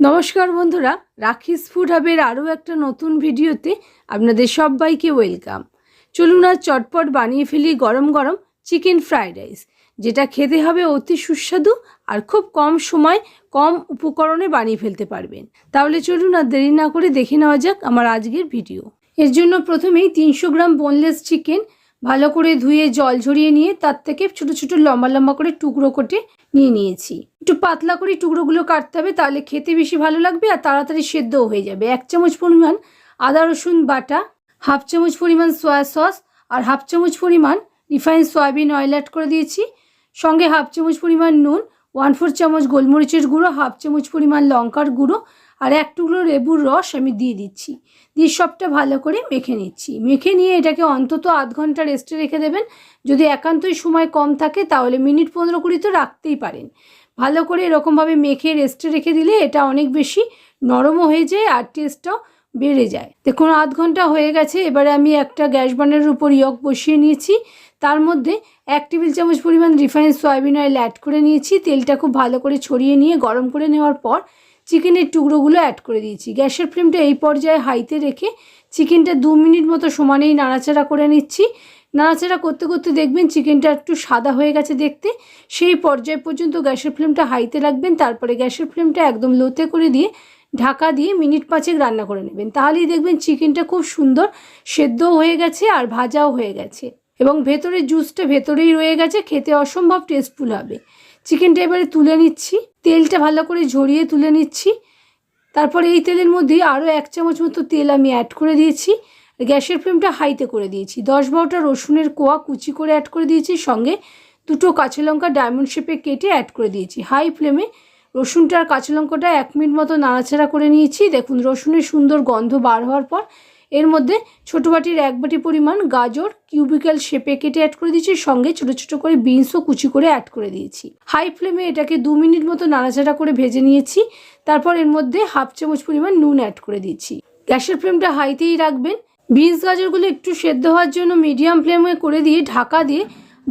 নমস্কার বন্ধুরা, রাখিস ফুড হাবের আরও একটা নতুন ভিডিওতে আপনাদের সবাইকে ওয়েলকাম। চলুন আর চটপট বানিয়ে ফেলি গরম গরম চিকেন ফ্রাইড রাইস, যেটা খেতে হবে অতি সুস্বাদু আর খুব কম সময় কম উপকরণে বানিয়ে ফেলতে পারবেন। তাহলে চলুন আর দেরি না করে দেখে নেওয়া যাক আমার আজকের ভিডিও। এর জন্য প্রথমেই তিনশো গ্রাম বোনলেস চিকেন ভালো করে ধুয়ে জল ঝরিয়ে নিয়ে তার থেকে ছোট ছোট লম্বা লম্বা করে টুকরো করে নিয়ে নিয়েছি। একটু পাতলা করে টুকরোগুলো কাটতে হবে, তাহলে খেতে বেশি ভালো লাগবে আর তাড়াতাড়ি সেদ্ধও হয়ে যাবে। এক চামচ পরিমাণ আদা, রসুন, বাটা, হাফ চামচ পরিমাণ সয়া সস আর হাফ চামচ পরিমাণ রিফাইন সয়াবিন অয়েল অ্যাড করে দিয়েছি। সঙ্গে হাফ চামচ পরিমাণ নুন, ওয়ান ফোর চামচ গোলমরিচের গুঁড়ো, হাফ চামচ পরিমাণ লঙ্কার গুঁড়ো আর এক টুকরো লেবুর রস আমি দিয়ে দিচ্ছি। দিয়ে সবটা ভালো করে মেখে নিচ্ছি। মেখে নিয়ে এটাকে অন্তত আধ ঘণ্টা রেস্টে রেখে দেবেন। যদি একান্তই সময় কম থাকে তাহলে মিনিট পনেরো কুড়ি তো রাখতেই পারেন। ভালো করে এরকমভাবে মেখে রেস্টে রেখে দিলে এটা অনেক বেশি নরমও হয়ে যায় আর টেস্টটাও বেড়ে যায়। দেখুন আধ ঘণ্টা হয়ে গেছে, এবারে আমি একটা গ্যাস বার্নারের উপর ইয়ক বসিয়ে নিয়েছি। তার মধ্যে এক টেবিল চামচ পরিমাণ রিফাইন সয়াবিন অয়েল অ্যাড করে নিয়েছি। তেলটা খুব ভালো করে ছড়িয়ে নিয়ে গরম করে নেওয়ার পর চিকেনের টুকরোগুলো অ্যাড করে দিয়েছি। গ্যাসের ফ্লেমটা এই পর্যায়ে হাইতে রেখে চিকেনটা দু মিনিট মতো সমানেই নাড়াচাড়া করে নিচ্ছি। নাড়াচাড়া করতে করতে দেখবেন চিকেনটা একটু সাদা হয়ে গেছে দেখতে। সেই পর্যায় পর্যন্ত গ্যাসের ফ্লেমটা হাইতে রাখবেন, তারপরে গ্যাসের ফ্লেমটা একদম লোতে করে দিয়ে ঢাকা দিয়ে মিনিট পাঁচেক রান্না করে নেবেন। তাহলেই দেখবেন চিকেনটা খুব সুন্দর সেদ্ধও হয়ে গেছে আর ভাজাও হয়ে গেছে। এবং ভেতরের জুসটা ভেতরেই রয়ে গেছে, খেতে অসম্ভব টেস্টফুল হবে। চিকেনটা এবারে তুলে নিচ্ছি। তেলটা ভালো করে ঝরিয়ে তুলে নিচ্ছি। তারপরে এই তেলের মধ্যে আরও এক চামচ মতো তেল আমি অ্যাড করে দিয়েছি। গ্যাসের ফ্লেমটা হাইতে করে দিয়েছি। দশ বারোটা রসুনের কোয়া কুচি করে অ্যাড করে দিয়েছি। সঙ্গে দুটো কাঁচা লঙ্কা ডায়মন্ড শেপে কেটে অ্যাড করে দিয়েছি। হাই ফ্লেমে রসুনটা আর কাঁচা লঙ্কাটা এক মিনিট মতো নাড়াচাড়া করে নিয়েছি। দেখুন, রসুনের সুন্দর গন্ধ বার হওয়ার পর এর মধ্যে ছোটো বাটির এক বাটি পরিমাণ গাজর কিউবিক্যাল শেপে কেটে অ্যাড করে দিয়েছি সঙ্গে ছোটো ছোটো করে বিনসও কুচি করে অ্যাড করে দিয়েছি। হাই ফ্লেমে এটাকে দু মিনিট মতো নাড়াচাড়া করে ভেজে নিয়েছি, তারপর এর মধ্যে হাফ চামচ পরিমাণ নুন অ্যাড করে দিয়েছি। গ্যাসের ফ্লেমটা হাইতেই রাখবেন। বিনস গাজরগুলো একটু সেদ্ধ হওয়ার জন্য মিডিয়াম ফ্লেমে করে দিয়ে ঢাকা দিয়ে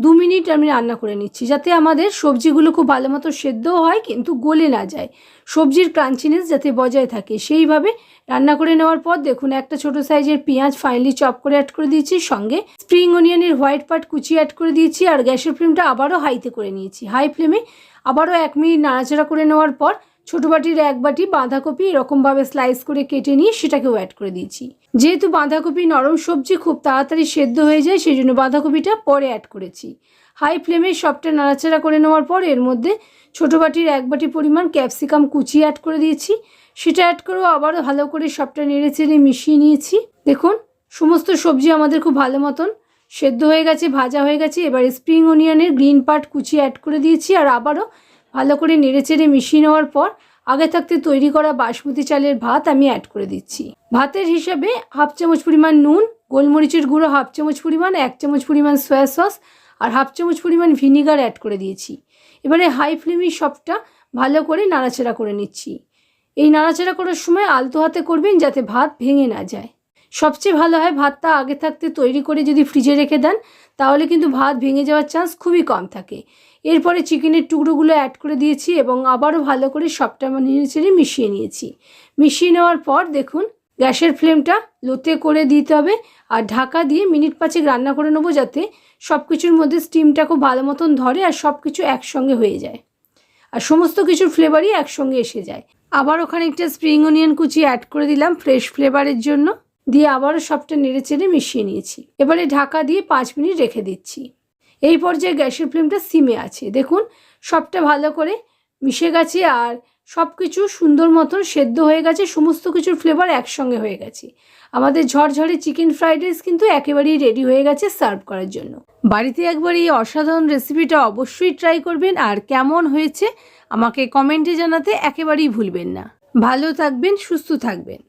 দু মিনিট আমি রান্না করে নিচ্ছি, যাতে আমাদের সবজিগুলো খুব ভালো মতো সেদ্ধও হয় কিন্তু গলে না যায়। সবজির ক্রাঞ্চিনেস যাতে বজায় থাকে, সেইভাবে রান্না করে নেওয়ার পর দেখুন একটা ছোট সাইজের পেঁয়াজ ফাইনালি চপ করে অ্যাড করে দিয়েছি, সঙ্গে স্প্রিং অনিয়নের হোয়াইট পার্ট কুচি অ্যাড করে দিয়েছি, আর গ্যাসের ফ্লেমটা আবারও হাইতে করে নিয়েছি। হাই ফ্লেমে আবারও এক মিনিট নাড়াচাড়া করে নেওয়ার পর ছোটো বাটির এক বাটি বাঁধাকপি এরকমভাবে স্লাইস করে কেটে নিয়ে সেটাকেও অ্যাড করে দিয়েছি। যেহেতু বাঁধাকপি নরম সবজি খুব তাড়াতাড়ি সেদ্ধ হয়ে যায়, সেই জন্য বাঁধাকপিটা পরে অ্যাড করেছি। হাই ফ্লেমে সবটা নাড়াচাড়া করে নেওয়ার পর এর মধ্যে ছোটো বাটির এক বাটি পরিমাণ ক্যাপসিকাম কুচি অ্যাড করে দিয়েছি। সেটা অ্যাড করেও আবারও ভালো করে সবটা নেড়ে চেড়ে মিশিয়ে নিয়েছি। দেখুন, সমস্ত সবজি আমাদের খুব ভালো মতন সেদ্ধ হয়ে গেছে, ভাজা হয়ে গেছে। এবার স্প্রিং অনিয়নের গ্রিন পার্ট কুচি অ্যাড করে দিয়েছি আর আবারও ভালো করে নেড়ে চেড়ে মিশিয়ে নেওয়ার পর আগে থাকতে তৈরি করা বাসমতি চালের ভাত আমি অ্যাড করে দিচ্ছি। ভাতের হিসাবে হাফ চামচ পরিমাণ নুন, গোলমরিচের গুঁড়ো হাফ চামচ পরিমাণ, এক চামচ পরিমাণ সয়া সস আর হাফ চামচ পরিমাণ ভিনিগার অ্যাড করে দিয়েছি। এবারে হাই ফ্লেমে সবটা ভালো করে নাড়াচাড়া করে নিচ্ছি। এই নাড়াচাড়া করার সময় আলতো হাতে করবেন যাতে ভাত ভেঙে না যায়। সবচেয়ে ভালো হয় ভাতটা আগে থাকতে তৈরি করে যদি ফ্রিজে রেখে দেন তাহলে কিন্তু ভাত ভেঙে যাওয়ার চান্স খুবই কম থাকে। এরপরে চিকেনের টুকরোগুলো অ্যাড করে দিয়েছি এবং আবারও ভালো করে সবটা নেড়ে চেড়ে মিশিয়ে নিয়েছি। মিশিয়ে নেওয়ার পর দেখুন, গ্যাসের ফ্লেমটা লোতে করে দিতে হবে আর ঢাকা দিয়ে মিনিট পাঁচেক রান্না করে নেব যাতে সব কিছুর মধ্যে স্টিমটা খুব ভালো মতন ধরে আর সব কিছু একসঙ্গে হয়ে যায়। আর সমস্ত কিছুর ফ্লেভারই একসঙ্গে এসে যায়। আবার ওখানে একটা স্প্রিং অনিয়ন কুচি অ্যাড করে দিলাম ফ্রেশ ফ্লেভারের জন্য। দিয়ে আবারও সবটা নেড়ে চেড়ে মিশিয়ে নিয়েছি। এবারে ঢাকা দিয়ে পাঁচ মিনিট রেখে দিচ্ছি। এই পর্যায়ে গ্যাসের ফ্লেমটা সিমে আছে। দেখুন সবটা ভালো করে মিশে গেছে আর সব কিছু সুন্দর মতন সেদ্ধ হয়ে গেছে, সমস্ত কিছুর ফ্লেভার একসঙ্গে হয়ে গেছে। আমাদের ঝরঝরে চিকেন ফ্রাইড রাইস কিন্তু একেবারেই রেডি হয়ে গেছে সার্ভ করার জন্য। বাড়িতে একবার এই অসাধারণ রেসিপিটা অবশ্যই ট্রাই করবেন আর কেমন হয়েছে আমাকে কমেন্টে জানাতে একেবারেই ভুলবেন না। ভালো থাকবেন, সুস্থ থাকবেন।